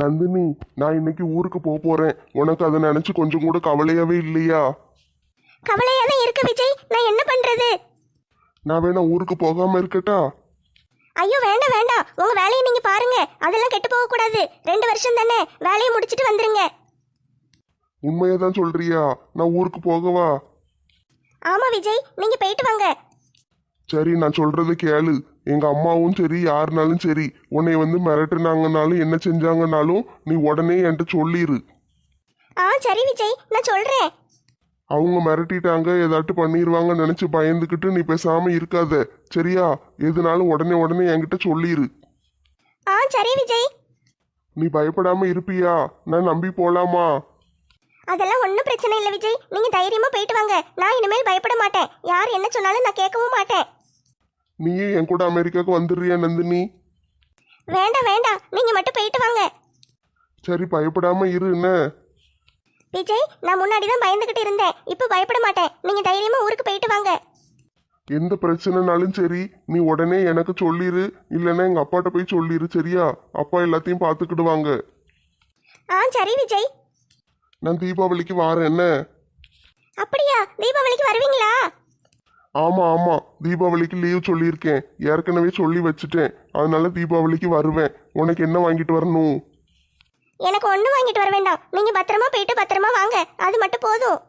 நந்தினி நான் இன்னைக்கு ஊருக்கு போக போறேன். உனக்கு அதை நினைச்சு கொஞ்சம் கூட கவலையாவே இல்லையா? கவலையா தான் இருக்கு விஜய். நான் என்ன பண்றது? நான் வேணா ஊருக்கு போகாம இருக்கட்டா? ஐயோ வேண்டாம் வேண்டாம். உங்க வேலையை நீங்க பாருங்க. அதெல்லாம் கெட்டு போக கூடாது. ரெண்டு வருஷம் தானே. வேலையை முடிச்சிட்டு வந்துருங்க. உண்மையை தான் சொல்றியா? நான் ஊருக்கு போகவா? ஆமா விஜய். நீங்க போயிட்டு வாங்க. சரி நான் சொல்றது கேளு. எங்க அம்மாவும் சரி யாருனாலும் சரி உன்னை வந்து மிரட்டுனாங்கனாலும் என்ன செஞ்சாங்கனாலும் நீ உடனே என்கிட்ட சொல்லிடு ஆ சரி விஜய் நான் சொல்றேன். அவங்க மிரட்டிட்டாங்க ஏதாட்டு பண்ணிடுவாங்கன்னு நினைச்சு பயந்துக்கிட்டு நீ பேசாம இருக்காத. சரியா? எதுனாலும் உடனே உடனே என்கிட்ட சொல்லிடு ஆ சரி விஜய். நீ பயப்படாம இருப்பியா? நான் நம்பி போலாமா? அதெல்லாம் ஒன்றும் பிரச்சனை இல்லை விஜய். நீங்க தைரியமா போயிட்டு வாங்க. நான் இனிமேல் பயப்பட மாட்டேன். யார் என்ன சொன்னாலும் நான் கேட்கவும் மாட்டேன். நீயே என் கூட அமெரிக்காவுக்கு வந்துடுறியா நந்தினி? வேண்டாம் வேண்டாம். நீங்க மட்டும் போயிட்டு வாங்க. சரி பயப்படாம இரு என்ன? விஜய் நான் முன்னாடி தான் பயந்துகிட்டு இருந்தேன். இப்போ பயப்பட மாட்டேன். நீங்க தைரியமா ஊருக்கு போயிட்டு வாங்க. எந்த பிரச்சனைனாலும் சரி நீ உடனே எனக்கு சொல்லிடு இல்லைன்னா எங்க அப்பாட்ட போய் சொல்லிடு சரியா? அப்பா எல்லாத்தையும் பார்த்துக்கிடுவாங்க. ஆ சரி விஜய். நான் தீபாவளிக்கு வாரேன் என்ன? அப்படியா? தீபாவளிக்கு வருவீங்களா? ஆமா ஆமா. தீபாவளிக்கு லீவ் சொல்லியிருக்கேன். ஏற்கனவே சொல்லி வச்சுட்டேன். அதனால தீபாவளிக்கு வருவேன். உனக்கு என்ன வாங்கிட்டு வரணும்? எனக்கு ஒன்றும் வாங்கிட்டு வர வேண்டாம். நீங்க பத்திரமா போயிட்டு பத்திரமா வாங்க. அது மட்டும் போதும்.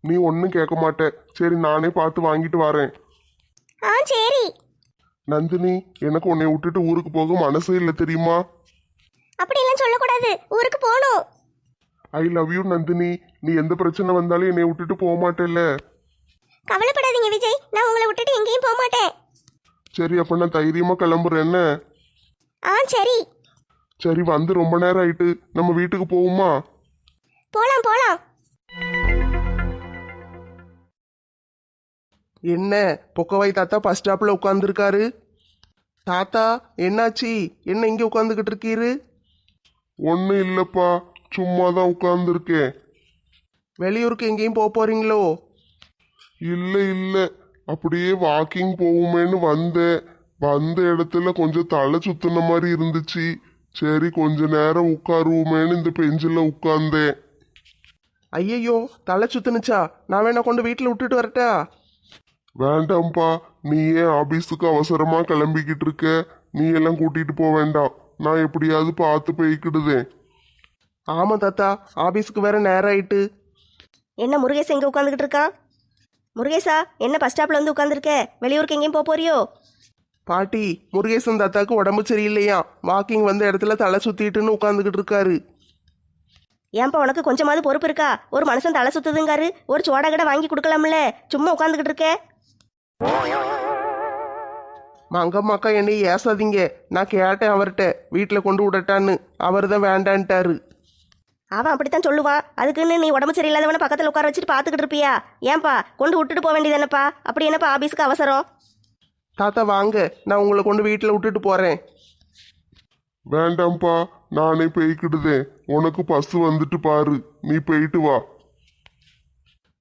நீ ஒன்றும் கேட்க மாட்ட. சரி நானே பார்த்து வாங்கிட்டு வரேன். ஆ சரி. நந்தினி எனக்கு உன்னை விட்டுட்டு ஊருக்கு போக மனசே இல்லை தெரியுமா? அப்படியெல்லாம் சொல்லக்கூடாது. ஊருக்கு போகணும். I love you Nandini. நீ எந்த பிரச்சனை வந்தாலும் என்னை விட்டுட்டு போக மாட்டேல்ல. கவலைப்படாதீங்க விஜய். நான் உங்களை விட்டுட்டு எங்கேயும் போக மாட்டேன். சரி அப்ப நான் தைரியமா கிளம்புறேன் என்ன? ஆ சரி. சரி வந்து ரொம்ப நேரம் ஆயிட்டு நம்ம வீட்டுக்கு போவோமா? போலாம் போலாம். என்ன பொக்கவாய் தாத்தா பஸ் ஸ்டாப்பில் உட்காந்துருக்காரு தாத்தா என்னாச்சு? என்ன இங்கே உட்காந்துக்கிட்டு இருக்கீரு? ஒன்றும் இல்லைப்பா சும்மா தான் உட்காந்துருக்கேன் வெளியூருக்கு எங்கேயும் போக போறீங்களோ? இல்லை இல்லை அப்படியே வாக்கிங் போவோமேன்னு வந்தேன். வந்த இடத்துல கொஞ்சம் தலை சுத்தின மாதிரி இருந்துச்சு. சரி கொஞ்ச நேரம் உட்காருவோமேன்னு இந்த பெஞ்சில் உட்கார்ந்தேன். ஐயையோ தலை சுத்துனுச்சா? நான் வேணா கொண்டு வீட்டில் விட்டுட்டு வரட்டா? வேண்டாம்ப்பா நீ ஏன் ஆபீஸுக்கு அவசரமா கிளம்பிக்கிட்டு இருக்க? நீ எல்லாம் கூட்டிட்டு போக வேண்டாம். நான் எப்படியாவது பார்த்து போய்க்கிடுதேன். ஆமாம் தாத்தா ஆபீஸுக்கு வேற நேரம் ஆயிட்டு. என்ன முருகேஷ் எங்கே உட்காந்துக்கிட்டு இருக்கான்? முருகேஷா என்ன பஸ் ஸ்டாப்ல வந்து உட்காந்துருக்க வெளியூருக்கு எங்கேயும் போக போறியோ? பாட்டி முருகேசன் தாத்தாக்கு உடம்பு சரியில்லையா? வாக்கிங் வந்த இடத்துல தலை சுத்திட்டுன்னு உட்காந்துக்கிட்டு இருக்காரு. ஏன்பா உனக்கு கொஞ்சமாவது பொறுப்பு இருக்கா? ஒரு மனுஷன் தலை சுத்துதுங்காரு ஒரு சோடா கடை வாங்கி கொடுக்கலாம்ல? சும்மா உட்காந்துக்கிட்டு இருக்க? மங்கம்மாக்கா என்னை ஏசாதீங்க. நான் கேட்டேன் அவர்கிட்ட. வீட்டில் கொண்டு விடட்டான்னு. அவர் தான் வேண்டான்ட்டாரு. அவன் அப்படித்தான் சொல்லுவான் அதுக்குன்னு நீ உடம்பு சரியில்லாதவன பக்கத்தில் உட்கார வச்சுட்டு பார்த்துக்கிட்டு இருப்பியா? ஏன்பா கொண்டு விட்டுட்டு போக வேண்டியதானப்பா அப்படி என்னப்பா ஆபீஸ்க்கு அவசரம்? தாத்தா வாங்க. நான் உங்களை கொண்டு வீட்டில் விட்டுட்டு போகிறேன் வேண்டாம்ப்பா நானே போய்க்கிடுதேன். உனக்கு பஸ் வந்துட்டு பாரு. நீ போயிட்டு வா.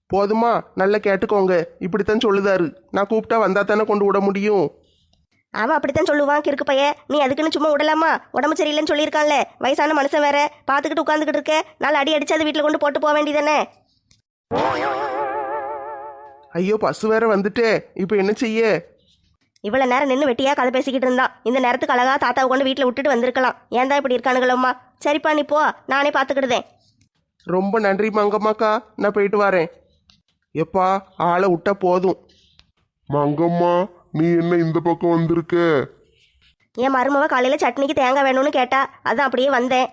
போதுமா? நல்லா கேட்டுக்கோங்க. இப்படித்தான் சொல்லுதாரு. நான் கூப்பிட்டா வந்தா தானே கொண்டு விட முடியும். அவன் அப்படித்தான் சொல்லுவான் கிறுக்கு பைய. நீ அதுக்குன்னு சும்மா விடலாமா? உடம்பு சரியில்லைன்னு சொல்லியிருக்கான்ல. வயசான மனுஷன் வேற. பார்த்துக்கிட்டு உட்காந்துக்கிட்டு இருக்க. நாலு அடி அடிச்சு அது வீட்டில் கொண்டு போட்டு போக வேண்டியதானே ஐயோ பஸ் வேற வந்துட்டே. இப்போ என்ன செய்ய? இவ்வளோ நேரம் நின்று வெட்டியா கதை பேசிக்கிட்டு இருந்தான் இந்த நேரத்துக்கு அழகா தாத்தாவை கொண்டு வீட்டில் விட்டுட்டு வந்திருக்கலாம். ஏன் தான் இப்படி இருக்கானுங்களம்மா? சரிப்பா நீ போ. நானே பார்த்துக்கிடுதேன். ரொம்ப நன்றி மங்கம்மாக்கா. நான் போயிட்டு வரேன். எப்பா ஆளை விட்டா போதும். மங்கம்மா நீ என்ன இந்த பக்கம் வந்திருக்க? என் மருமவ காலையில் சட்னிக்கு தேங்காய் வேணும்னு கேட்டா அதான் அப்படியே வந்தேன்.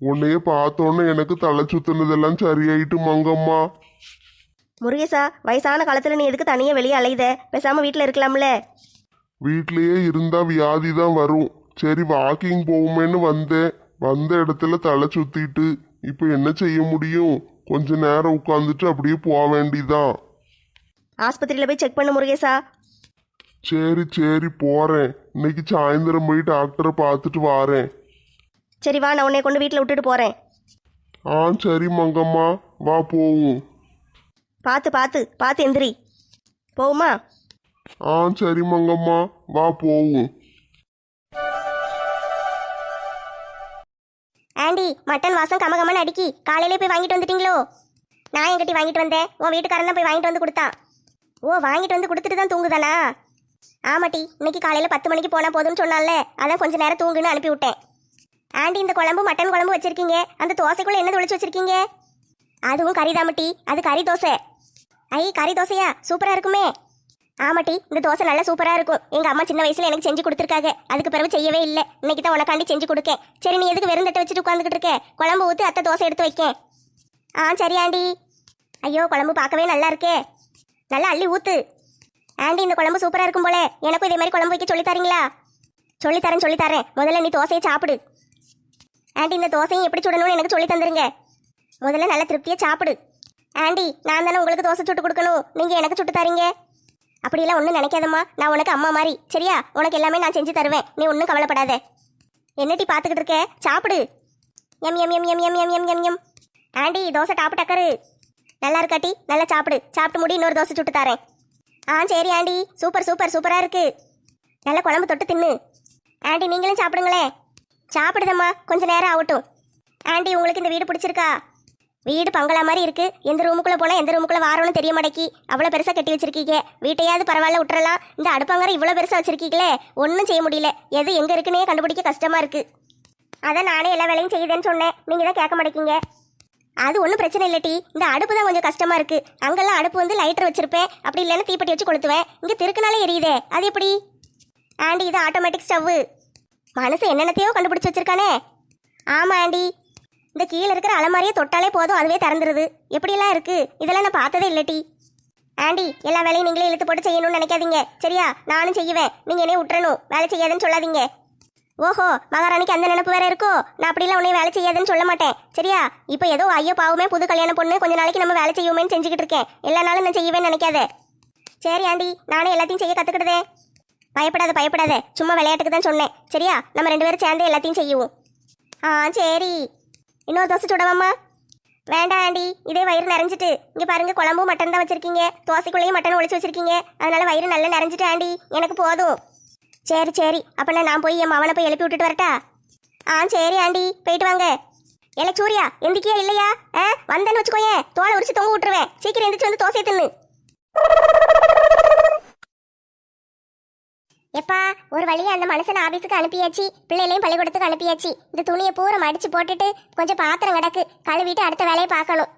உன்னைய பார்த்தோன்னே எனக்கு தலை சுத்தினதெல்லாம் சரியாயிட்டு மங்கம்மா. முருகேசா வயசான காலத்தில் நீ எதுக்கு தனியாக வெளியே அலையுத? பேசாமல் வீட்டில் இருக்கலாம்ல. வீட்லயே இருந்தா வியாதி தான் வரும். சரி வாக்கிங் போவோமேன்னு வந்தேன். வந்த இடத்துல தலை சுத்திட்டு இப்போ என்ன செய்ய முடியும்? கொஞ்ச நேரம் உட்காந்துட்டு அப்படியே போக வேண்டிதான் ஆஸ்பத்திரியில் போய் செக் பண்ணு முருகேசா. சரி சரி போறேன். இன்னைக்கு சாயந்தரம் போய் டாக்டரை பார்த்துட்டு வாரேன். சரி வா நான் உன்னை கொண்டு வீட்டில் விட்டுட்டு போகிறேன் ஆ சரி மங்கம்மா. வா போவோம். பார்த்து பார்த்து பார்த்து எந்திரி. போகுமா ஆ சரி மங்கம்மா. வா போவோம். ஆண்டி மட்டன் வாசம் கமகமன்னு அடிக்கி காலையிலே போய் வாங்கிட்டு வந்துட்டீங்களோ? நான் என்கிட்ட வாங்கிட்டு வந்தேன். உன் வீட்டுக்காரன் தான் போய் வாங்கிட்டு வந்து கொடுத்தான். ஓ வாங்கிட்டு வந்து கொடுத்துட்டு தான் தூங்குதானா? ஆமாட்டி இன்னைக்கு காலையில் பத்து மணிக்கு போனால் போதும்னு சொன்னால அதான் கொஞ்சம் நேரம் தூங்குன்னு அனுப்பி விட்டேன் ஆண்டி இந்த குழம்பு மட்டன் குழம்பு வச்சிருக்கீங்க. அந்த தோசைக்குள்ளே என்ன ஒளிச்சு வச்சிருக்கீங்க? அதுவும் கறி தாமட்டி அது கறி தோசை. ஐ கறி தோசையா? சூப்பராக இருக்குமே. ஆமாட்டி இந்த தோசை நல்லா சூப்பராக இருக்கும். எங்கள் அம்மா சின்ன வயசில் எனக்கு செஞ்சு கொடுத்துருக்காங்க. அதுக்கு பிறகு செய்யவே இல்லை. இன்னைக்கு தான் உனக்காண்டி செஞ்சு கொடுக்கேன். சரி நீ எதுக்கு வெறும் தட்டை வச்சுட்டு உட்காந்துக்கிட்டு இருக்க? குழம்பு ஊற்றி அத்தை தோசை எடுத்து வைக்கேன். ஆ சரி ஆண்டி. ஐயோ குழம்பு பார்க்கவே நல்லா இருக்கே. நல்லா அள்ளி ஊற்று ஆண்டி இந்த குழம்பு சூப்பராக இருக்கும் போல. எனக்கும் இதே மாதிரி குழம்பு வைக்க சொல்லி தரீங்களா? சொல்லித்தரேன் சொல்லித்தரேன் முதல்ல நீ தோசையை சாப்பிடு. ஆண்டி இந்த தோசையும் எப்படி சுடணும்னு எனக்கு சொல்லி தந்துருங்க. முதல்ல நல்ல திருப்தியாக சாப்பிடு. ஆண்டி நான் தானே உங்களுக்கு தோசை சுட்டு கொடுக்கணும். நீங்கள் எனக்கு சுட்டு தரீங்க. அப்படியெல்லாம் ஒன்றும் நினைக்காதம்மா. நான் உனக்கு அம்மா மாதிரி. சரியா? உனக்கு எல்லாமே நான் செஞ்சு தருவேன். நீ ஒன்றும் கவலைப்படாத. என்னட்டி பார்த்துக்கிட்டு இருக்க? சாப்பிடு. எம் எம் எம் எம் எம் எம் எம் எம் எம். ஆண்டி தோசை டாப்பு டக்கரு. நல்லா இருக்காட்டி நல்லா சாப்பிடு. சாப்பிட்டு முடி இன்னொரு தோசை சுட்டு தரேன். ஆ சரி ஆண்டி. சூப்பர் சூப்பர் சூப்பராக இருக்கு. நல்ல குழம்பு தொட்டு தின்னு. ஆண்டி நீங்களும் சாப்பிடுங்களேன் சாப்பிடுதம்மா. கொஞ்ச நேரம் ஆகட்டும். ஆண்டி உங்களுக்கு இந்த வீடு பிடிச்சிருக்கா? வீடு பங்களா மாதிரி இருக்கு. எந்த ரூமுக்குள்ளே போனால் எந்த ரூமுக்குள்ள வாரோன்னு தெரிய மாட்டேக்கி. அவ்வளோ பெருசாக கட்டி வச்சிருக்கீங்க. வீட்டையாவது பரவாயில்ல விட்டுறலாம். இந்த அடுப்பங்கரை இவ்வளோ பெருசாக வச்சிருக்கீங்களே. ஒன்றும் செய்ய முடியல. எது எங்கே இருக்குன்னே கண்டுபிடிக்க கஷ்டமாக இருக்குது அதான் நானே எல்லா வேலையும் செய்யுதேன்னு சொன்னேன். நீங்கள் தான் கேட்க மாட்டேங்கிங்க அது ஒன்றும் பிரச்சனை இல்லட்டி இந்த அடுப்பு தான் கொஞ்சம் கஷ்டமா இருக்கு. அங்கெல்லாம் அடுப்பு வந்து லைட்டர் வச்சிருப்பேன். அப்படி இல்லைன்னா தீப்பெட்டி வச்சு கொளுத்துவேன். இங்கே திருக்குனாலே எரியுதே. அது எப்படி? ஆண்டி இது ஆட்டோமேட்டிக் ஸ்டவ்வு மனசு என்னென்னத்தையோ கண்டுபிடிச்சி வச்சிருக்கானே. ஆமாம் ஆண்டி. இந்த கீழே இருக்கிற அலமாரியை தொட்டாலே போதும் அதுவே திறந்துருது. எப்படிலாம் இருக்கு? இதெல்லாம் நான் பார்த்ததே இல்லட்டி ஆண்டி எல்லா வேலையும் நீங்களே இழுத்து போட்டு செய்யணும்னு நினைக்காதீங்க. சரியா? நானும் செய்வேன். நீங்கள் என்னைய விட்டுறணும் வேலை செய்யாதுன்னு சொல்லாதீங்க. ஓஹோ மகாராணிக்கு அந்த நினைப்பு வேற இருக்கோ? நான் அப்படிலாம் உன்னை வேலை செய்யாதுன்னு சொல்ல மாட்டேன். சரியா? இப்போ ஏதோ ஐயோ பாவமே புது கல்யாணம் பொண்ணு கொஞ்ச நாளைக்கு நம்ம வேலை செய்வோமேன்னு செஞ்சுக்கிட்டு இருக்கேன். எல்லா நாளும் நான் செய்யவே நினைக்காத. சரி ஆண்டி நானே எல்லாத்தையும் செய்ய கத்துக்கிட்டதே. பயப்படாத பயப்படாத. சும்மா விளையாட்டுக்கு தான் சொன்னேன். சரியா? நம்ம ரெண்டு பேரும் சேர்ந்து எல்லாத்தையும் செய்யுவோம் ஆ சரி. இன்னொரு தோசை சுடவாம்மா. வேண்டாம் ஆண்டி. இதே வயிறு நிறைஞ்சிட்டு. இங்கே பாருங்க குழம்பும் மட்டன் தான் வச்சிருக்கீங்க. தோசைக்குள்ளேயும் மட்டன் ஒழிச்சு வச்சிருக்கீங்க. அதனால வயிறு நல்லா நிறைஞ்சிட்டு ஆண்டி. எனக்கு போதும். சரி சரி. அப்பனா நான் போய் என் மவனை போய் எழுப்பி விட்டுட்டு வரட்டா? ஆ சரி ஆண்டி. போயிட்டு வாங்க. எனக்கு சூர்யா எந்திக்கியா இல்லையா? ஆ வந்தேன்னு வச்சுக்கோயேன். தோலை உரிச்சு தொங்க விட்டுருவேன். சீக்கிரம் எந்திரிச்சு வந்து தோசையை தின்னு. எப்பா ஒரு வழியாக அந்த மனுஷனை ஆஃபீஸுக்கு அனுப்பியாச்சு. பிள்ளைகளையும் பள்ளிக்கூடத்துக்கு அனுப்பியாச்சு. இந்த துணியை பூரா மடிச்சு போட்டுட்டு கொஞ்சம் பாத்திரம் கிடக்கு. கழுவிட்டு அடுத்த வேலையை பார்க்கணும்.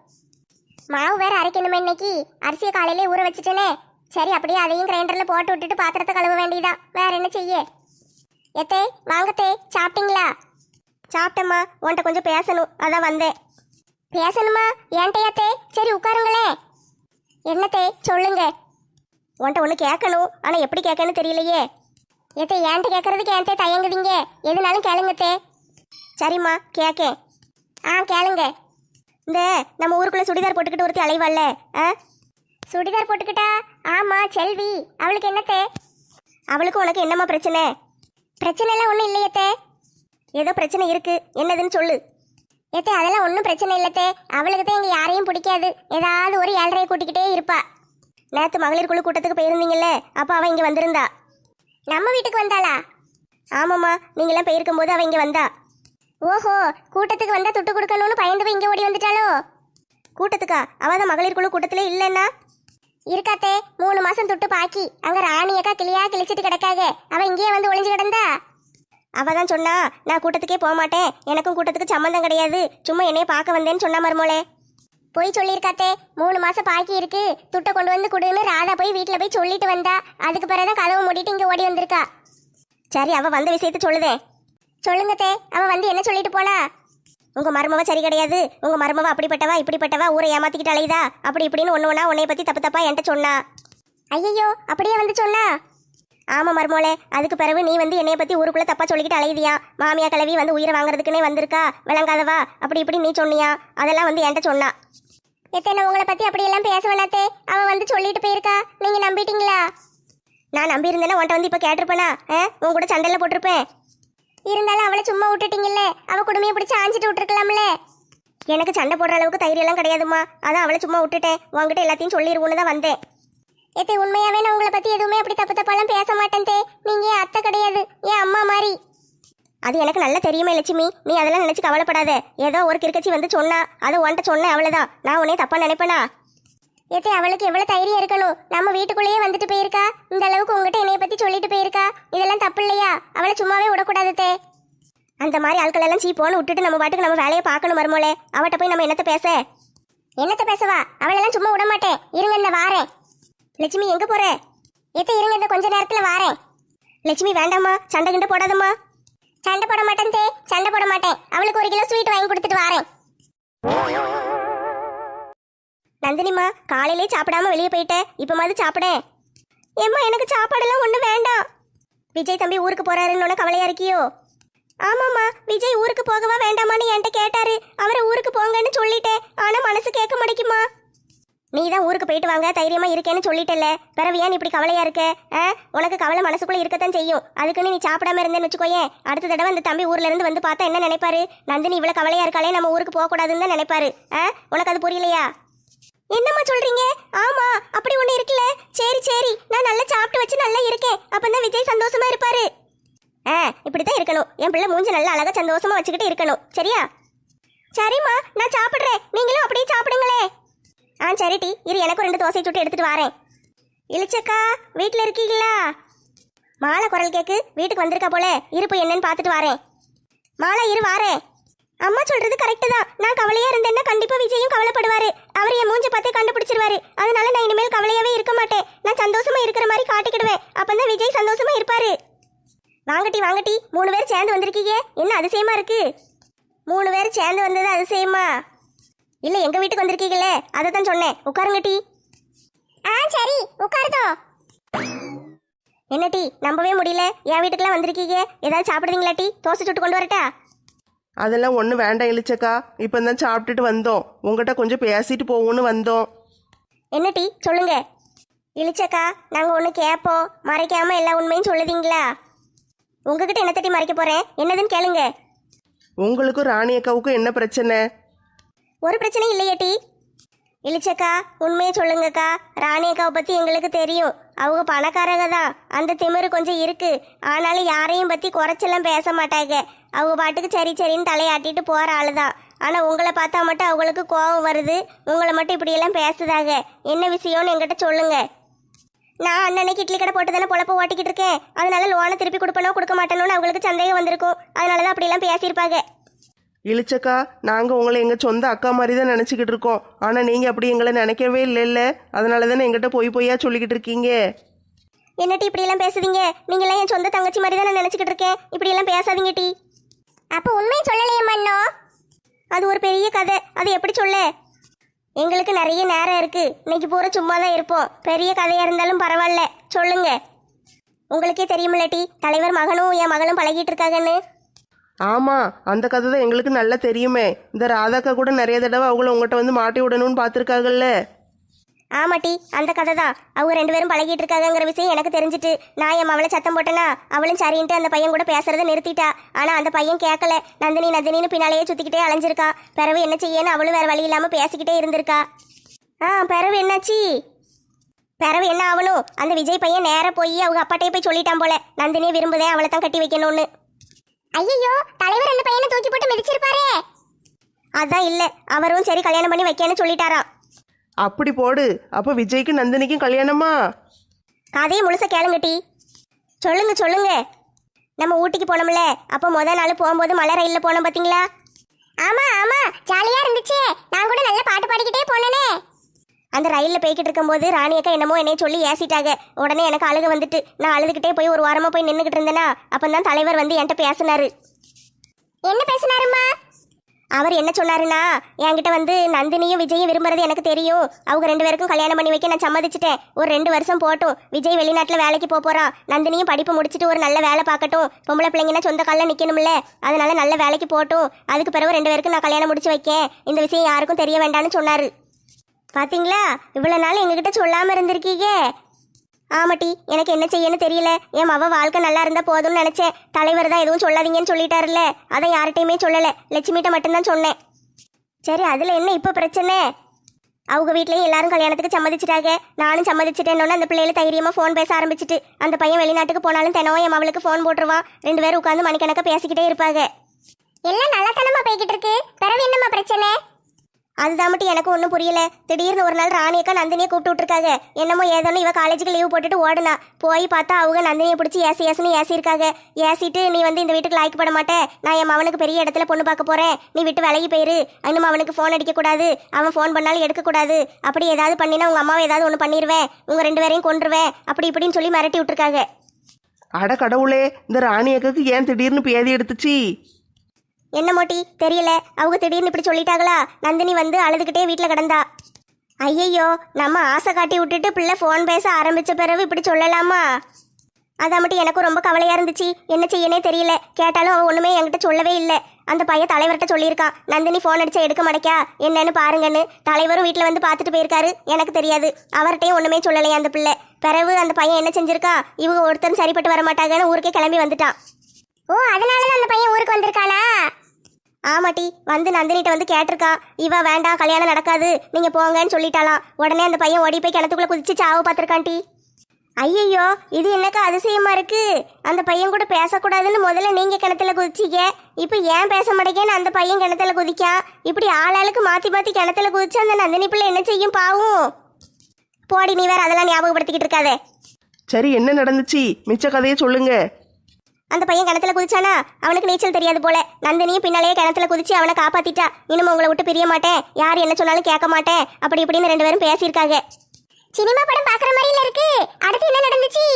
மாவு வேற அரைக்கணுமே இன்னைக்கு? அரிசியை காலையிலே ஊற வச்சுட்டேனே. சரி அப்படியே அதையும் கிரைண்டரில் போட்டு விட்டுட்டு பாத்திரத்தை கழுவ வேண்டியதான் வேற என்ன செய்ய? எத்தே வாங்கத்தே சாப்பிட்டீங்களா? சாப்பிட்டேம்மா உன்கிட்ட கொஞ்சம் பேசணும். அதான் வந்தேன். பேசணுமா? ஏன்ட்டையாத்தே சரி உட்காருங்களே. என்னத்தே சொல்லுங்க. உன்கிட்ட ஒன்று கேட்கணும். ஆனால் எப்படி கேட்கன்னு தெரியலையே. ஏத்தே ஏன்ட்ட கேட்கறதுக்கு ஏன்ட்டே தயங்குவீங்க எதுனாலும் கேளுங்கத்தே சரிம்மா கேட்கேன். ஆ கேளுங்க. இந்த நம்ம ஊருக்குள்ளே சுடிதார் போட்டுக்கிட்டு ஒருத்தி அலைவாள்ல ஆ? சுடிதார் போட்டுக்கிட்டா? ஆமா செல்வி. அவளுக்கு என்னத்தே? அவளுக்கு உனக்கு என்னம்மா பிரச்சனை? பிரச்சனை எல்லாம் ஒன்றும் இல்லையத்தே ஏதோ பிரச்சனை இருக்கு. என்னதுன்னு சொல்லு. ஏத்தே அதெல்லாம் ஒன்றும் பிரச்சனை இல்லத்தே அவளுக்கு தான் இங்கே யாரையும் பிடிக்காது. ஏதாவது ஒரு ஏழரையை கூட்டிக்கிட்டே இருப்பா. நேற்று மகளிர் குழு கூட்டத்துக்கு போயிருந்தீங்கல்ல அப்போ அவள் இங்கே வந்திருந்தா. நம்ம வீட்டுக்கு வந்தாளா? ஆமாம்மா நீங்களாம் போயிருக்கும்போது அவள் இங்கே வந்தா. ஓஹோ கூட்டத்துக்கு வந்தால் துட்டு கொடுக்கணும்னு பயந்து போய் இங்கே ஓடி வந்துட்டாளோ? கூட்டத்துக்கா? அவள் தான் மகளிர் குழு கூட்டத்தில் இல்லைன்னா? இருக்காத்தே மூணு மாசம் துட்டு பாக்கி. அங்க ராணி அக்கா கிளியா கிழிச்சிட்டு கிடக்காக. அவ இங்கேயே வந்து ஒளிஞ்சு கிடந்தா? அவ தான் சொன்னா நான் கூட்டத்துக்கே போக மாட்டேன் எனக்கும் கூட்டத்துக்கு சம்மந்தம் கிடையாது. சும்மா என்னைய பார்க்க வந்தேன்னு சொன்னா மருமோளே. போய் சொல்லியிருக்காத்தே மூணு மாசம் பாக்கி இருக்கு. துட்டை கொண்டு வந்து கொடுன்னு ராதா போய் வீட்டில் போய் சொல்லிட்டு வந்தா. அதுக்கு பிறகுதான் கதவை மூடிட்டு இங்கே ஓடி வந்திருக்கா. சரி அவ வந்த விஷயத்த சொல்லுதே. சொல்லுங்கத்தே அவ வந்து என்ன சொல்லிட்டு போனா? உங்க மருமவ சரி கிடையாது. உங்க மருமவ அப்படிப்பட்டவா இப்படிப்பட்டவா ஊரை ஏமாத்திக்கிட்டு அலையுதா? அப்படி இப்படின்னு ஒன்று ஒன்றா உன்னைய பற்றி தப்பு தப்பா என்கிட்ட சொன்னா. ஐயோ அப்படியே வந்து சொன்னா. ஆமா மருமோளே அதுக்கு பிறகு நீ வந்து என்னைய பத்தி ஊருக்குள்ள தப்பா சொல்லிக்கிட்டு அலையுதியா? மாமியா கிளவி வந்து உயிரை வாங்குறதுக்குனே வந்திருக்கா? விளங்காதவா? அப்படி இப்படி நீ சொன்னியா? அதெல்லாம் வந்து என்கிட்ட சொன்னா. எத்தனை உங்களை பத்தி அப்படியெல்லாம் பேச வேணாத்தே அவ வந்து சொல்லிட்டு போயிருக்கா. நீங்க நம்பிட்டீங்களா? நான் நம்பியிருந்தேன்னா உன்ட்ட வந்து இப்போ கேட்டிருப்பேனா? ஆ? உன் கூட சண்டையில் போட்டிருப்பேன். இருந்தாலும் அவளை சும்மா விட்டுட்டீங்கல்ல? அவ குடுமையை பிடிச்சி ஆஞ்சிட்டு விட்டுருக்கலாம்ல? எனக்கு சண்டை போடுற அளவுக்கு தைரியம் எல்லாம் கிடையாதும்மா. அதான் அவளை சும்மா விட்டுட்டேன். உங்ககிட்ட எல்லாத்தையும் சொல்லிடுவோன்னு தான் வந்தேன். ஏத்தே உண்மையாவே நான் உங்களை பத்தி எதுவுமே அப்படி தப்பு தப்பாலாம் பேச மாட்டேன் தே. நீங்க என் அத்தை கிடையாது? என் அம்மா மாதிரி? அது எனக்கு நல்லா தெரியுமே லட்சுமி. நீ அதெல்லாம் நினைச்சு கவலைப்படாத. ஏதோ ஒரு கிறுக்கச்சி வந்து சொன்னா அது உன்கிட்ட சொன்னேன் அவ்வளவுதான். நான் உன்னைய தப்பா நினைப்பேனா? ஏத்தே அவளுக்கு எவ்வளவு தைரியம் இருக்கணும்? நம்ம வீட்டுக்குள்ளேயே வந்துட்டு போயிருக்கா? இந்த அளவுக்கு உங்ககிட்ட என்னைய பத்தி சொல்லிட்டு போயிருக்கா? இதெல்லாம் தப்பு இல்லையா? அவளை சும்மாவே விடக்கூடாது தே. அந்த மாதிரி ஆட்கள் எல்லாம் சீ போன்னு விட்டுட்டு நம்ம பாட்டுக்கு நம்ம வேலையை பார்க்கணும் மருமோளே. அவட்ட போய் நம்ம என்னத்த பேச? என்னத்த பேசவா? அவளெல்லாம் சும்மா விட மாட்டேன். இருங்க இந்த வாரேன். லட்சுமி எங்க போற? ஏத்த இருங்க இந்த கொஞ்ச நேரத்துல வாரேன். லட்சுமி வேண்டாம்மா. சண்டை கிண்ட போடாதம்மா. சண்டை போட மாட்டேன் தே. சண்டை போட மாட்டேன். அவளுக்கு ஒரு கிலோ ஸ்வீட் வாங்கி கொடுத்துட்டு வாரேன். நந்தினிமா காலையிலே சாப்பிடாம வெளியே போயிட்டேன் இப்போ மாதிரி சாப்பிடேன் ஏம்மா எனக்கு சாப்பாடெல்லாம் ஒன்றும் வேண்டாம். விஜய் தம்பி ஊருக்கு போறாருன்னு கவலையா இருக்கியோ? ஆமாம்மா விஜய் ஊருக்கு போகவா வேண்டாமான்னு என்கிட்ட கேட்டாரு. அவரை ஊருக்கு போங்கன்னு சொல்லிட்டேன் ஆனால் மனசு கேட்க மாட்டேங்குமா? நீ தான் ஊருக்கு போயிட்டு வாங்க தைரியமா இருக்கேன்னு சொல்லிட்டல பிறவு ஏன் இப்படி கவலையா இருக்க? ஆ? உனக்கு கவலை மனசுக்குள்ள இருக்கத்தான் செய்யும். அதுக்குன்னு நீ சாப்பிடாம இருந்தேன்னு வச்சுக்கோயேன் அடுத்த தடவை அந்த தம்பி ஊர்ல இருந்து வந்து பார்த்தா என்ன நினைப்பாரு? நந்தினி இவ்வளவு கவலையா இருக்காளே நம்ம ஊருக்கு போக கூடாதுன்னு தான் நினைப்பாரு. ஆ? உனக்கு அது புரியலையா? என்னம்மா சொல்றீங்க? ஆமா அப்படி ஒண்ணு இருக்குல்ல. சரி சரி. நான் நல்லா சாப்பிட்டு வச்சு நல்லா இருக்கேன். அப்பதான் விஜய் சந்தோஷமா இருப்பாரு. ஆ இப்படிதான் இருக்கணும். என் பிள்ளை மூஞ்சி நல்லா அழகா சந்தோஷமா வச்சுக்கிட்டு இருக்கணும். சரியா? சரிம்மா நான் சாப்பிடுறேன். நீங்களும் அப்படியே சாப்பிடுங்களே. ஆ சரி டி. இரு எனக்கும் ரெண்டு தோசை சுட்டு எடுத்துட்டு வரேன். இளிச்சக்கா வீட்டில் இருக்கீங்களா? மாலை குரல் கேக்கு. வீட்டுக்கு வந்திருக்கா போல. இருப்பு என்னன்னு பார்த்துட்டு வரேன். மாலை இரு வாரேன். அம்மா சொல்றது கரெக்ட் தான். நான் கவலையா இருந்தேன்னா கண்டிப்பா விஜயும் கவலைப்படுவாரு. அவர் என் மூஞ்ச பார்த்தே கண்டுபிடிச்சிருவாரு. அதனால நான் இனிமேல் கவலையாவே இருக்க மாட்டேன். நான் சந்தோஷமா இருக்கிற மாதிரி காட்டிக்கிடுவேன். அப்பதான் விஜய் சந்தோஷமா இருப்பாரு. வாங்கட்டி வாங்கட்டி. மூணு பேர் சேர்ந்து வந்திருக்கீங்க. என்ன அதிசயமா இருக்கு? மூணு பேர் சேர்ந்து வந்தது அதிசயமா? இல்ல எங்க வீட்டுக்கு வந்திருக்கீங்களே அதை தான் சொன்னேன். உட்காருங்க டீ ஆ சரி. உட்காருதோ. என்ன டீ நம்பவே முடியல. என் வீட்டுக்குலாம் வந்திருக்கீங்க. ஏதாவது சாப்பிடுறீங்களா டீ தோசை சுட்டு கொண்டு வரட்டா? அதெல்லாம் ஒன்றும் வேண்டாம் இளிச்சக்கா. இப்போ தான் சாப்பிட்டுட்டு வந்தோம். உங்ககிட்ட கொஞ்சம் பேசிட்டு போவோன்னு வந்தோம். என்ன டீ? சொல்லுங்க. இழிச்சக்கா நாங்க ஒண்ணு கேட்போம் மறைக்காம எல்லா உண்மையும் சொல்லுதீங்களா உங்ககிட்ட என்ன தட்டி மறைக்க போறேன்? என்னதுன்னு கேளுங்க. உங்களுக்கும் ராணி அக்காவுக்கும் என்ன பிரச்சனை? ஒரு பிரச்சனையும் இல்லையே டீ. இழிச்சக்கா உண்மையை சொல்லுங்கக்கா. ராணி அக்காவை பத்தி எங்களுக்கு தெரியும். அவங்க பணக்காரங்க தான். அந்த திமிரு கொஞ்சம் இருக்கு. ஆனாலும் யாரையும் பத்தி குறைச்செல்லாம் பேச மாட்டாங்க. அவங்க பாட்டுக்கு சரி சரின்னு தலையாட்டிட்டு போற ஆளு தான் ஆனா உங்களை பார்த்தா மட்டும் அவங்களுக்கு கோபம் வருது. உங்களை மட்டும் இப்படியெல்லாம் பேசுதாங்க என்ன விஷயம்னு என்கிட்ட சொல்லுங்க. நான் அண்ணனைக்கு இட்லி கடை போட்டு தானே பொழப்ப ஓட்டிக்கிட்டு இருக்கேன். அதனால லோனை திருப்பி கொடுப்பனோ கொடுக்க மாட்டேனோன்னு அவங்களுக்கு சந்தேகம் வந்திருக்கும். அதனால தான் அப்படியெல்லாம் பேசியிருப்பாங்க. இழிச்சக்கா நாங்கள் உங்களை எங்கள் சொந்த அக்கா மாதிரி தான் நினச்சிக்கிட்டு இருக்கோம். ஆனால் நீங்கள் அப்படி எங்களை நினைக்கவே இல்லைல்ல. அதனால தானே எங்கிட்ட பொய் பொய்யா சொல்லிக்கிட்டு இருக்கீங்க? என்னட்டி இப்படியெல்லாம் பேசுதீங்க? நீங்களாம் என் சொந்த தங்கச்சி மாதிரி தான் நான் நினச்சிக்கிட்டு இருக்கேன். இப்படியெல்லாம் பேசாதீங்க டி. அப்போ உண்மையை சொல்லலையே மண்ணோ அது ஒரு பெரிய கதை. அது எப்படி சொல்ல? எங்களுக்கு நிறைய நேரம் இருக்குது இன்னைக்கு பூரா சும்மா தான் இருப்போம். பெரிய கதையாக இருந்தாலும் பரவாயில்ல. சொல்லுங்க. உங்களுக்கே தெரியுமில்ல டி. தலைவர் மகனும் என் மகளும் பழகிட்டு இருக்காங்கன்னு. ஆமாம் அந்த கதை தான் எங்களுக்கு நல்லா தெரியுமே. இந்த ராதாக்கா கூட நிறைய தடவை அவங்கள உங்கள்கிட்ட வந்து மாட்டி விடணும்னு பார்த்துருக்காங்கல்ல. ஆமாட்டி அந்த கதை தான். அவங்க ரெண்டு பேரும் பழகிட்டு இருக்காங்கங்கிற விஷயம் எனக்கு தெரிஞ்சிட்டு. நான் என் அவளை சத்தம் போட்டேனா அவளும் சரின்ட்டு அந்த பையன் கூட பேசுறத நிறுத்திட்டா. ஆனா அந்த பையன் கேட்கல நந்தினி நந்தினின்னு பின்னாலேயே சுத்திக்கிட்டே அலைஞ்சிருக்கா. பிறவு என்ன செய்யன்னு அவளும் வேற வழி இல்லாம பேசிக்கிட்டே இருந்திருக்கா. ஆ பிறவு என்னாச்சு? பிறவு என்ன ஆகணும்? அந்த விஜய் பையன் நேராக போய் அவங்க அப்பாட்டே போய் சொல்லிட்டான் போல. நந்தினியை விரும்புதே அவளை தான் கட்டி வைக்கணும்னு. ஐயோ தலைவர் அந்த பையனை தூக்கி போட்டு மிதிச்சிருப்பாரே. அதான் இல்ல அவரும் சரி கல்யாணம் பண்ணி வைக்கன்னு சொல்லிட்டாராம். அப்படி போடு அப்போ விஜய்க்கு நந்தினிக்கும் கல்யாணமா? கதையை முழுச கேளுங்க டி. சொல்லுங்க சொல்லுங்க. நம்ம ஊட்டிக்கு போனோம்ல அப்போ முத நாள் போகும்போது மலை ரயில்ல போனோம் பாத்தீங்களா? ஆமா ஆமா ஜாலியா இருந்துச்சு. நான் கூட நல்ல பாட்டு பாடிக்கிட்டே போனேனே. அந்த ரயில்ல போய்கிட்டு இருக்கும்போது ராணி அக்கா என்னமோ என்னைய சொல்லி ஏசிட்டாங்க. உடனே எனக்கு அழுக வந்துட்டு நான் அழுதுகிட்டே போய் ஒரு வாரமா போய் நின்றுகிட்டு இருந்தேனா? அப்பந்தான் தலைவர் வந்து என்கிட்ட பேசினாரு. என்ன பேசினாருமா அவர் என்ன சொன்னாருன்னா என்கிட்ட வந்து நந்தினியும் விஜயும் விரும்புறது எனக்கு தெரியும். அவங்க ரெண்டு பேருக்கும் கல்யாணம் பண்ணி வைக்க நான் சம்மதிச்சிட்டேன். ஒரு ரெண்டு வருஷம் போட்டும். விஜய் வெளிநாட்டில் வேலைக்கு போக போறான். நந்தினியும் படிப்பு முடிச்சுட்டு ஒரு நல்ல வேலை பார்க்கட்டும். பொம்பளை பிள்ளைங்கன்னா சொந்த காலில் நிற்கணும்ல அதனால நல்ல வேலைக்கு போட்டும். அதுக்கு பிறகு ரெண்டு பேருக்கும் நான் கல்யாணம் முடிச்சு வைக்கேன். இந்த விஷயம் யாருக்கும் தெரிய வேண்டாம்னு சொன்னாரு. பாத்தீங்களா? இவ்வளவு நாள் எங்ககிட்ட சொல்லாம இருந்திருக்கீங்க. ஆமாட்டி எனக்கு என்ன செய்யன்னு தெரியல. என் மவ வாழ்க்கை நல்லா இருந்தா போதும்னு நினைச்சேன். தலைவர் தான் எதுவும் சொல்லாதீங்கன்னு சொல்லிட்டாருல்ல. அதை யார்கிட்டயுமே சொல்லல. லட்சுமிட்ட மட்டும்தான் சொன்னேன். சரி அதுல என்ன இப்ப பிரச்சனை? அவங்க வீட்லயும் எல்லாரும் கல்யாணத்துக்கு சம்மதிச்சிட்டாங்க. நானும் சம்மதிச்சிட்டேன்னு அந்த பிள்ளையில தைரியமா ஃபோன் பேச ஆரம்பிச்சிட்டு அந்த பையன் வெளிநாட்டுக்கு போனாலும் தினமும் என் அவளுக்கு ஃபோன் போட்டுருவான். ரெண்டு பேரும் உட்காந்து மணிக்கணக்க பேசிக்கிட்டே இருப்பாங்க. எல்லாம் நல்லத்தனமா போய்கிட்டு இருக்கு? பிறகு என்னம்மா பிரச்சனை? அதுதான் மட்டும் எனக்கு ஒன்றும் புரியல. திடீர்னு ஒரு நாள் ராணியக்கா நந்தினியை கூப்பிட்டு விட்டுருக்காங்க. என்னமோ ஏதோன்னு இவ காலேஜுக்கு லீவ் போட்டுட்டு ஓடுனா. போய் பார்த்தா அவங்க நந்தினியை பிடிச்சி ஏசி ஏசுன்னு ஏசியிருக்காங்க. ஏசிட்டு நீ வந்து இந்த வீட்டுக்கு லாய்க்கப்பட மாட்டேன் நான் என் மவனுக்கு பெரிய இடத்துல பொண்ணு பார்க்க போறேன். நீ விட்டு விலகி போயிரு. இன்னும் அவனுக்கு ஃபோன் அடிக்கக்கூடாது அவன் ஃபோன் பண்ணாலும் எடுக்கக்கூடாது அப்படி ஏதாவது பண்ணினா உங்க அம்மாவை ஏதாவது ஒன்று பண்ணிடுவேன் உங்க ரெண்டு பேரையும் கொண்டுருவேன் அப்படி இப்படின்னு சொல்லி மிரட்டி விட்டுருக்காங்க. அட கடவுளே இந்த ராணி அக்காக்கு ஏன் திடீர்னு பேதி எடுத்துச்சு? என்ன மோட்டி? தெரியல. அவங்க திடீர்னு இப்படி சொல்லிட்டாங்களா? நந்தினி வந்து அழுதுகிட்டே வீட்டில் கிடந்தா. ஐயையோ நம்ம ஆசை காட்டி விட்டுட்டு பிள்ளை ஃபோன் பேச ஆரம்பித்த பிறகு இப்படி சொல்லலாமா? அதை மட்டும் எனக்கும் ரொம்ப கவலையாக இருந்துச்சு. என்ன செய்யனே தெரியல. கேட்டாலும் அவன் ஒன்றுமே என்கிட்ட சொல்லவே இல்லை. அந்த பையன் தலைவர்கிட்ட சொல்லியிருக்கான். நந்தினி ஃபோன் அடிச்சா எடுக்க மாட்டேக்கா? என்னன்னு பாருங்கன்னு. தலைவரும் வீட்டில் வந்து பார்த்துட்டு போயிருக்காரு. எனக்கு தெரியாது. அவர்கிட்டையும் ஒன்றுமே சொல்லலையா அந்த பிள்ளை? பிறகு அந்த பையன் என்ன செஞ்சிருக்கா இவங்க ஒருத்தரும் சரிப்பட்டு வர மாட்டாங்கன்னு ஊருக்கே கிளம்பி வந்துட்டான். ஓ அதனாலதான் அந்த பையன் ஊருக்கு வந்திருக்கானா? ஆமாட்டி வந்து நந்தினிட்ட வந்து கேட்டிருக்கா. இவ வேண்டாம் கல்யாணம் நடக்காது நீங்க போங்கன்னு சொல்லிட்டாலாம் உடனே அந்த பையன் ஓடி போய் கிணத்துக்குள்ள குதிச்சு சாவு பார்த்துருக்கான்ட்டி ஐயையோ இது என்னக்கா அதிசயமா இருக்கு? அந்த பையன் கூட பேசக்கூடாதுன்னு முதல்ல நீங்க கிணத்துல குதிச்சீங்க. இப்போ ஏன் பேச மாட்டேங்கன்னு அந்த பையன் கிணத்துல குதிக்கா இப்படி ஆளாளுக்கு மாத்தி மாத்தி கிணத்துல குதிச்சு அந்த நந்தினி பிள்ளை என்ன செய்யும் பாவும்? போடி நீ வேற அதெல்லாம் ஞாபகப்படுத்திக்கிட்டு இருக்காதே. சரி என்ன நடந்துச்சு? மிச்ச கதையை சொல்லுங்க. அந்த பையன் கிணத்துல குதிச்சானா? அவனுக்கு நீச்சல் தெரியாது போல. நந்தினியும் பின்னாலேயே கிணத்துல குதிச்சு அவனை காப்பாத்திட்டா. இனிமே உங்களை விட்டு பிரிய மாட்டேன். யார் என்ன சொன்னாலும் கேட்க மாட்டேன். அப்படி இப்படின்னு ரெண்டு பேரும் பேசியிருக்காங்க. சினிமா படம் பாக்குற மாதிரில இருக்கு. அடுத்து என்ன நடந்துச்சு?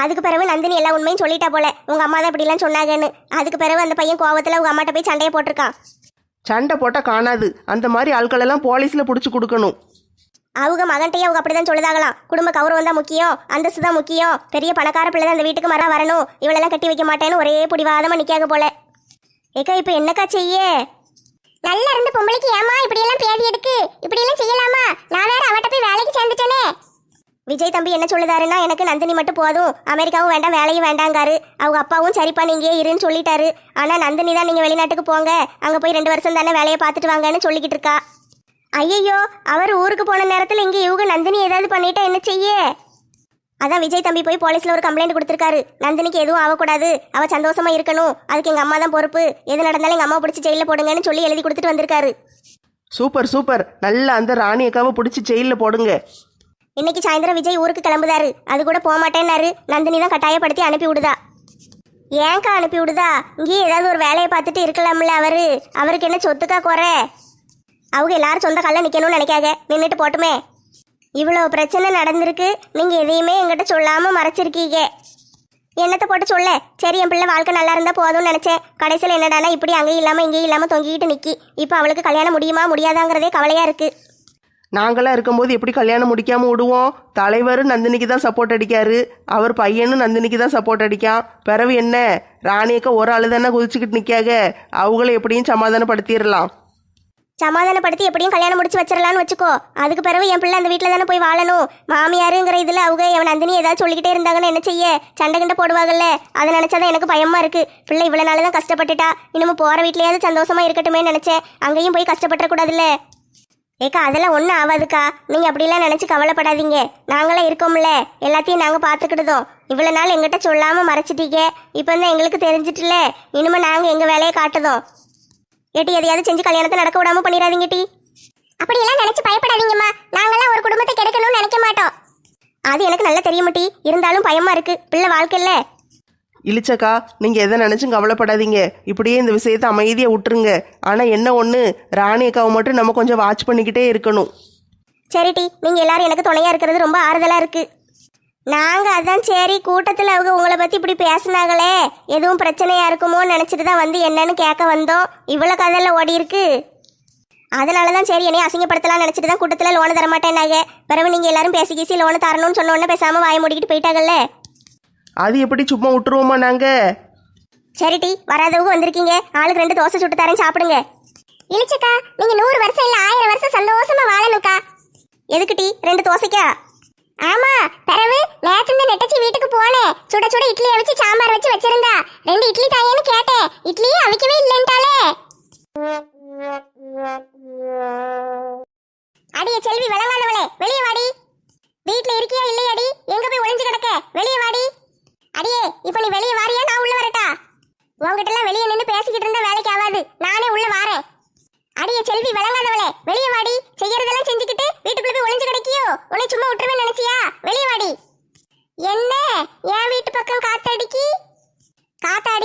அதுக்கு பிறகு நந்தினி எல்லா உண்மையும் சொல்லிட்டா போல. உங்க அம்மா தான் இப்படிலாம் சொன்னாங்கன்னு. அதுக்கு பிறகு அந்த பையன் கோவத்துல உங்க அம்மாட்ட போய் சண்டையை போட்டிருக்கான். சண்டை போட்டால் காணாது. அந்த மாதிரி ஆட்களெல்லாம் போலீஸில் பிடிச்சி கொடுக்கணும். அவங்க மகன்கிட்டயே அவங்க அப்படிதான் சொல்லுதாகலாம் குடும்ப கௌரவம் தான் முக்கியம் அந்தஸ்து தான் முக்கியம். பெரிய பணக்கார பிள்ளை தான் அந்த வீட்டுக்கு மரம் வரணும். இவளெல்லாம் கட்டி வைக்க மாட்டேன்னு ஒரே பிடிவாதமா நிக்காக போல. ஏக்கா இப்ப என்னக்கா செய்ய? நல்லா இருந்த பொம்பளைக்கு ஏமா இப்படி எல்லாம் பேதி எடுக்கு. இப்படி எல்லாம் செய்யலாமா? நான் வேற அவட்ட போய் வேலைக்கு சேர்ந்துட்டேனே. விஜய் தம்பி என்ன சொல்லுதாருன்னா எனக்கு நந்தினி மட்டும் போதும். அமெரிக்காவும் வேண்டாம் வேலையும் வேண்டாங்காரு. அவங்க அப்பாவும் சரிப்பா நீங்க இருன்னு சொல்லிட்டாரு. ஆனா நந்தினி தான் நீங்க வெளிநாட்டுக்கு போங்க. அங்க போய் ரெண்டு வருஷம் தானே வேலையை பார்த்துட்டு வாங்கன்னு சொல்லிக்கிட்டு இருக்கா. ஐயையோ அவர் ஊருக்கு போன நேரத்துல இங்க இவங்க நந்தினி ஏதாவது பண்ணிட்டா என்ன செய்ய? அதான் விஜய் தம்பி போய் போலீஸ்ல ஒரு கம்ப்ளைண்ட் கொடுத்துருக்காரு. நந்தினிக்கு எதுவும் ஆகக்கூடாது. அவ சந்தோஷமா இருக்கணும். அதுக்கு எங்க அம்மா தான் பொறுப்பு. எது நடந்தாலும் எங்க அம்மா பிடிச்சி ஜெயில போடுங்கன்னு சொல்லி எழுதி கொடுத்துட்டு வந்திருக்காரு. Super super. நல்லா அந்த ராணி அக்காவை பிடிச்சி ஜெயிலில் போடுங்க. இன்னைக்கு சாயந்தரம் விஜய் ஊருக்கு கிளம்புதாரு. அது கூட போக மாட்டேன்னாரு நந்தினி தான் கட்டாயப்படுத்தி அனுப்பி விடுதா ஏன்க்கா அனுப்பி விடுதா இங்கேயே ஏதாவது ஒரு வேலையை பார்த்துட்டு இருக்கலாம்ல அவரு. அவருக்கு என்ன சொத்துக்கா குறை? அவங்க எல்லாரும் சொந்த காலில் நிற்கணும்னு நினைக்காத. நின்றுட்டு போட்டுமே. இவ்வளோ பிரச்சனை நடந்திருக்கு. நீங்கள் எதையுமே என்கிட்ட சொல்லாமல் மறைச்சிருக்கீங்க. என்னத்தை போட்டு சொல்ல? சரி என் பிள்ளை வாழ்க்கை நல்லா இருந்தால் போதும்னு நினச்சேன். கடைசியில் என்னடானா இப்படி அங்கேயும் இல்லாமல் இங்கேயும் இல்லாமல் தொங்கிக்கிட்டு நிற்கி இப்போ அவளுக்கு கல்யாணம் முடியுமா முடியாதாங்கிறதே கவலையாக இருக்குது நாங்களாம் இருக்கும்போது எப்படி கல்யாணம் முடிக்காமல் விடுவோம்? தலைவர் நந்தினிக்கு தான் சப்போர்ட் அடிக்காரு. அவர் பையனும் நந்தினிக்கு தான் சப்போர்ட் அடிக்கான். பிறவு என்ன? ராணியக்க ஒரு ஆள் தானே குதிச்சுக்கிட்டு நிற்காக அவங்கள எப்படியும் சமாதானப்படுத்திடலாம். சமாதானப்படுத்தி எப்படியும் கல்யாணம் முடிச்சு வச்சிடலான்னு வச்சுக்கோ. அதுக்கு பிறகு என் பிள்ளை அந்த வீட்டில் தானே போய் வாழணும். மாமியாருங்கிற இதில் அவங்க என் நந்தினி ஏதாவது சொல்லிக்கிட்டே இருந்தாங்கன்னு என்ன செய்ய? சண்டை கிண்ட போடுவாங்கல்ல. அதை நினச்சாதான் எனக்கு பயமா இருக்கு. பிள்ளை இவ்வளோ நாள் தான் கஷ்டப்பட்டுட்டா. இன்னமும் போகிற வீட்லயாவது சந்தோஷமா இருக்கட்டுமே நினச்சேன். அங்கேயும் போய் கஷ்டப்பட்டுறக்கூடாதுல்ல. ஏக்கா அதெல்லாம் ஒன்றும் ஆகாதுக்கா நீங்கள் அப்படிலாம் நினச்சி கவலைப்படாதீங்க. நாங்களாம் இருக்கோம்ல. எல்லாத்தையும் நாங்கள் பார்த்துக்கிடுதோம் இவ்வளோ நாள் எங்கிட்ட சொல்லாமல் மறைச்சிட்டீங்க. இப்போ தான் எங்களுக்கு தெரிஞ்சிட்டுல இனிமேல் நாங்கள் எங்கள் வேலையை காட்டுதோம்? ஏட்டி எதையாவது செஞ்சு கல்யாணத்தை நடக்க விடாம பண்ணிடாதீங்க டி. அப்படியெல்லாம் நினைச்சு பயப்படாதீங்கம்மா. நாங்கெல்லாம் ஒரு குடும்பத்தை கெடுக்கணும்னு நினைக்க மாட்டோம். அது எனக்கு நல்லா தெரியும் டி. இருந்தாலும் பயமா இருக்கு. பிள்ளை வாழ்க்கை இல்ல. இழிச்சக்கா நீங்கள் எதை நினச்சும் கவலைப்படாதீங்க. இப்படியே இந்த விஷயத்தை அமைதியாக விட்டுருங்க. ஆனால் என்ன ஒன்று ராணி அக்காவை மட்டும் நம்ம கொஞ்சம் வாட்ச் பண்ணிக்கிட்டே இருக்கணும். சரி டி. நீங்க எல்லாரும் எனக்கு துணையா இருக்கிறது ரொம்ப ஆறுதலா இருக்கு. நாங்க அதான் சரி கூட்டத்துல அவங்க உங்களை பத்தி இப்படி பேசுனாங்களே. எதுவும் பிரச்சனையா இருக்குமோன்னு நினைச்சிட்டு தான் வந்து என்னன்னு கேட்க வந்தோம். இவ்வளவு கதையில ஓடி இருக்கு. அதனாலதான் சரி என்னைய அசிங்கப்படுத்தலாம் நினைச்சிட்டு தான் கூட்டத்துல லோனு தர மாட்டேன்னாங்க பிறகு நீங்க எல்லாரும் பேசி கீசி லோனு தரணும்னு சொன்ன உடனே பேசாம வாய மூடிக்கிட்டு போயிட்டாங்கல்ல. அது எப்படி சும்மா விட்டுருவோமா நாங்கள் சரி டி வராதவங்க வந்திருக்கீங்க. ஆளுக்கு ரெண்டு தோசை சுட்டு தரேன் சாப்பிடுங்க. இழிச்சக்கா நீங்க நூறு வருஷம் இல்ல ஆயிரம் வருஷம் சந்தோஷமா வாழணும்க்கா. எதுக்கு டி ரெண்டு தோசைக்கா? ஆமா பிறவு நேத்து இந்த நெட்டச்சி வீட்டுக்கு போனேன். சுட சுட இட்லியை வச்சு சாம்பார் வச்சு வச்சிருந்தா. ரெண்டு இட்லி தாயேன்னு கேட்டேன். இட்லியே அவிக்கவே இல்லைன்ட்டாலே. அடிய செல்வி விளங்காதவளே வெளியே வாடி. வீட்ல இருக்கியா இல்லையாடி எங்க போய் ஒளிஞ்சு கிடக்க? வெளியே வாடி. அடியே இப்ப நீ வெளியே வாரியா? நான் உள்ள வரட்டா. உங்ககிட்ட எல்லாம் வெளியே நின்று பேசிக்கிட்டு இருந்தா வேலைக்கு ஆகாது நானே உள்ள வாரேன். அடியே செல்வி விளங்காதவளே வெளியே வாடி. செய்யறதெல்லாம் செஞ்சுக்கிட்டு வீட்டுக்குள்ள போய் ஒளிஞ்சு கிடக்கியோ? உன்னை சும்மா விட்டுருவேன் நினைச்சியா வெளியே வாடி என்ன என் வீட்டு பக்கம் காத்தடிக்கி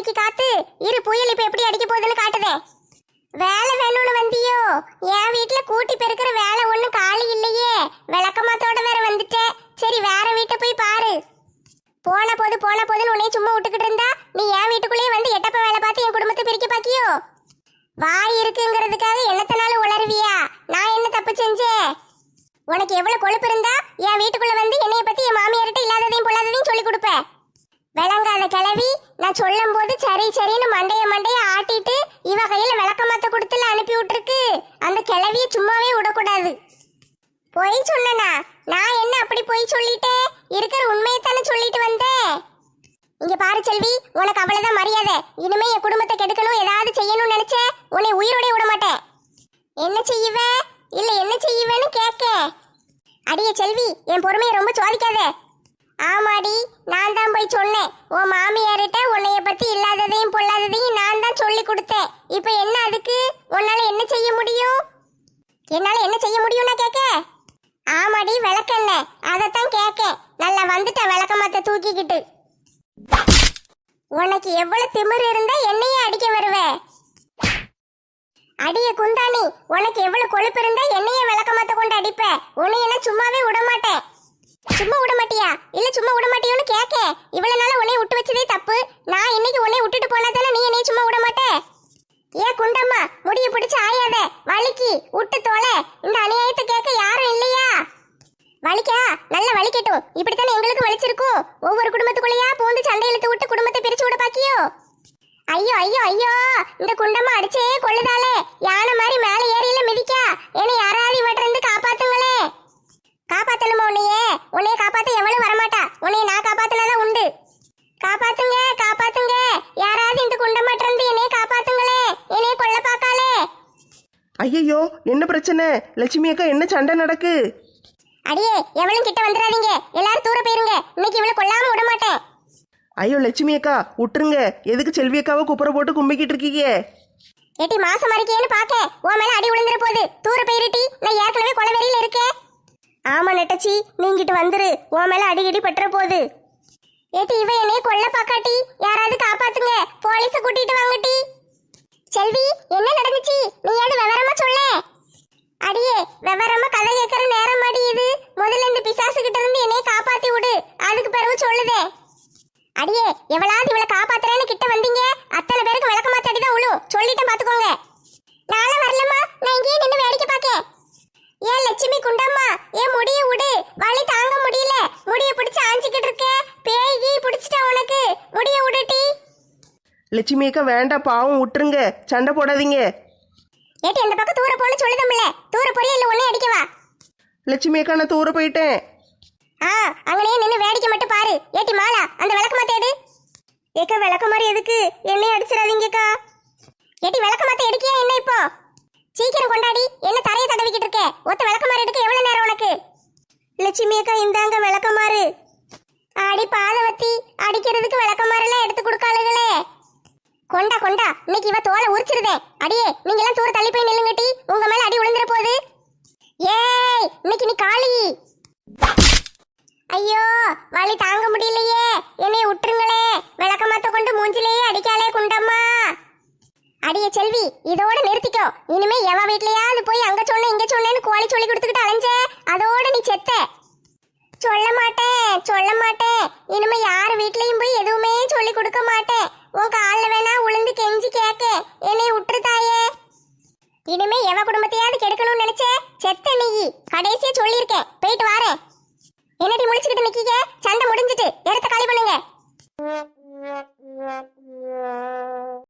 காத்த காத்து? இரு புயல் இப்ப எப்படி அடிக்க போகுதுன்னு காட்டுதே. வேலை வேணும்னு வந்தியோ? என் வீட்டுல கூட்டி பெருக்கிற வேலை ஒண்ணும் காலி இல்லையே. விளக்கமாத்தோட வேற வந்துட்டேன் சரி வேற வீட்டை போய் பாரு. போன போது போன போதுன்னு உன்னை சும்மா விட்டுக்கிட்டு இருந்தா நீ என் வீட்டுக்குள்ளேயே வந்து எட்டப்ப வேலை பார்த்து என் குடும்பத்தை பிரிக்க பாக்கியோ? வாய் இருக்குங்கிறதுக்காக என்னத்தனாலும் உளருவியா நான் என்ன தப்பு செஞ்சேன் உனக்கு எவ்வளவு கொழுப்பு இருந்தா என் வீட்டுக்குள்ள வந்து என்னைய பத்தி என் மாமியார்கிட்ட இல்லாததையும் பொல்லாததையும் சொல்லி கொடுப்பேன் விளங்காத கிளவி நான் சொல்லும் போது சரி சரின்னு மண்டைய மண்டைய ஆட்டிட்டு இவ கையில விளக்கமாத்த கொடுத்துல அனுப்பி விட்டுருக்கு அந்த கிளவிய சும்மாவே விடக்கூடாது. பொய் சொன்னனா? நான் என்ன அப்படி பொய் சொல்லிட்டேன் இருக்கிற உண்மையை தானே சொல்லிட்டு வந்தேன் இங்க பாரு செல்வி உனக்கு அவ்வளவுதான் மரியாதை. இனிமே என் குடும்பத்தை கெடுக்கணும் ஏதாவது செய்யணும்னு நினைச்ச உன்னை உயிரோட விட மாட்டேன். என்ன செய்வ இல்ல என்ன செய்வேன்னு கேட்க அடியே செல்வி என் பொறுமையை ரொம்ப சோதிக்காத. ஆமாடி நான் தான் போய் சொன்னேன். உன் மாமியார்கிட்ட உன்னைய பத்தி இல்லாததையும் பொல்லாததையும் நான் தான் சொல்லி கொடுத்தேன். இப்போ என்ன அதுக்கு? உன்னால என்ன செய்ய முடியும்? என்னால என்ன செய்ய முடியும்னா கேட்க ஆமாடி விளக்கெண்ண. அதைத்தான் கேட்க நல்லா வந்துட்ட விளக்கமாத்த தூக்கிக்கிட்டு. உனக்கு எவ்வளவு திமிர் இருந்தா என்னையே அடிக்க வருவ? அடிய குந்தாணி உனக்கு எவ்வளவு கொழுப்பு இருந்தா என்னையே விளக்கமாத்த கொண்டு அடிப்ப? உன்னை என்ன சும்மாவே விட மாட்டேன் சும்மா விட மாட்டியா? இல்ல சும்மா விட மாட்டியோன்னு கேட்க இவ்வளவு நாள உன்னை விட்டு வச்சதே தப்பு. நான் இன்னைக்கு உன்னை விட்டுட்டு போனா தானே நீ என்னைய சும்மா விட மாட்டே? ஏ குண்டம்மா முடிய பிடிச்சு ஆயாத. வலிக்கு விட்டு தோலை. இந்த அநியாயத்தை கேட்க யாரும் இல்லையா? வலிக்கா நல்ல வலிக்கட்டும் இப்படித்தானே எங்களுக்கு வலிச்சிருக்கும். ஒவ்வொரு குடும்பத்துக்குள்ளேயா பூந்து சண்டை இழுத்து விட்டு குடும்பத்தை பிரிச்சு விட பாக்கியோ? ஐயோ ஐயோ ஐயோ. இந்த குண்டம்மா அடிச்சே கொள்ளுதாலே யானை மாதிரி மேலே ஏறியில மிதிக்கா. என்னை யாராவது இவட்ட இருந்து காப்பாத்துங்களே. காப்பாத்தணுமா உன்னையே? உன்னைய காப்பாத்த எவளும் வரமாட்டா. உன்னைய நான் காப்பாத்தினாதான் உண்டு. காப்பாத்துங்க காப்பாத்துங்க. யாராவது இந்த குண்டமாட்ட இருந்து என்னைய காப்பாத்துங்களே. என்னைய கொல்ல பாக்காலே ஐயையோ என்ன பிரச்சனை? லட்சுமி அக்கா என்ன சண்டை நடக்கு? அடியே எவளும் கிட்ட வந்துடாதீங்க. எல்லாரும் தூர போயிருங்க. இன்னைக்கு இவளை கொல்லாம விட மாட்டேன். ஐயோ லட்சுமி அக்கா விட்டுருங்க எதுக்கு செல்வி அக்காவை குப்புற போட்டு கும்பிக்கிட்டு இருக்கீங்க? ஏட்டி மாசம் மறைக்கேன்னு பாக்க உன் மேல அடி விழுந்துற போகுது தூர போயிருட்டி நான் ஏற்கனவே கொலவெறியில இருக்கேன். ஆமா நெட்டச்சி நீங்கிட்டு வந்துரு. உன் மேல அடிக்கடி பட்டுற போகுது ஏட்டி இவ என்னைய கொல்ல பாக்காட்டி. யாராவது காப்பாத்துங்க. போலீஸ கூட்டிட்டு வாங்கட்டி செல்வி என்ன நடந்துச்சு? நீ ஏது விவரமா சொல்ல. அடியே விவரமா கதை கேட்கற நேரம் அடி இது. முதல்ல இந்த பிசாசு கிட்ட இருந்து என்னைய காப்பாத்தி விடு. அதுக்கு பிறகு சொல்லுதே. அடியே எவளாவது இவளை காப்பாத்துறேன்னு கிட்ட வந்தீங்க அத்தனை பேருக்கு விளக்க மாத்தாடி தான் உழு சொல்லிட்டேன் பாத்துக்கோங்க நானும் வரலம்மா நான் இங்கேயே நின்று வேடிக்கை பார்க்கேன் ஏன் லட்சுமி குண்டம்மா ஏன் முடிய விடு வலி தாங்க முடியல முடிய பிடிச்சு ஆஞ்சிக்கிட்டு இருக்க பேய் கீ பிடிச்சிட்டா உனக்கு முடிய விடுட்டி லட்சுமி அக்கா வேண்டாம் பாவம் விட்டுருங்க. சண்டை போடாதீங்க. ஏட்டி அந்த பக்கம் தூர போன்னு சொல்லுதம்ல தூர போறியா இல்ல உன்னை அடிக்கவா லட்சுமி அக்கா நான் தூர போயிட்டேன். ஆ அங்கனே நின்று வேடிக்கை மட்டும் பாரு. ஏட்டி மாலா அந்த விளக்க மாத்தேடு ஏக்கா விளக்க மாதிரி எதுக்கு? என்னைய அடிச்சிடாதீங்கக்கா. ஏட்டி விளக்க மாத்த எடுக்கியா என்ன இப்போ? சீக்கிரம் கொண்டாடி. என்ன தரையை தடவிக்கிட்டு இருக்க? ஒத்த விளக்க மாதிரி எடுக்க எவ்வளவு நேரம் உனக்கு? லட்சுமி அக்கா இந்தாங்க விளக்கமாறு அடி பாதவத்தி அடிக்கிறதுக்கு விளக்கமாறெல்லாம் எடுத்து கொடுக்காளுகளே. கொண்டா கொண்டா. இன்னைக்கு இவ தோலை உரிச்சிருதே. அடியே நீங்க எல்லாம் தூர தள்ளி போய் நில்லுங்கட்டி. உங்க மேல அடி விழுந்துற போகுது ஏய் இன்னைக்கு நீ காளி ஐயோ வலி தாங்க முடியலையே. என்னை விட்டுருங்களே விளக்கமாத்த கொண்டு மூஞ்சிலேயே அடிக்காலே குண்டம்மா. அடியே செல்வி இதோட நிறுத்திக்கோ. இனிமே எவ வீட்லயாவது போய் அங்க சொன்ன இங்க சொன்னேன்னு கோழி சொல்லி கொடுத்துக்கிட்டு அலைஞ்ச. அதோட நீ செத்த. சொல்ல மாட்டேன் சொல்ல மாட்டேன். இனிமே யார் வீட்லயும் போய் எதுவுமே சொல்லி கொடுக்க மாட்டேன். உன் காலில் வேணா உளுந்து கெஞ்சி கேட்க என்னை விட்டுருதாயே இனிமே எவ குடும்பத்தையாவது கெடுக்கணும்னு நினைச்சே? செத்த நீ. கடைசியா சொல்லியிருக்கேன். போயிட்டு வாரேன் என்னடி முடிச்சுக்கிட்டு நிக்கீங்க சண்டை முடிஞ்சிட்டு. இடத்த காலி பண்ணுங்க.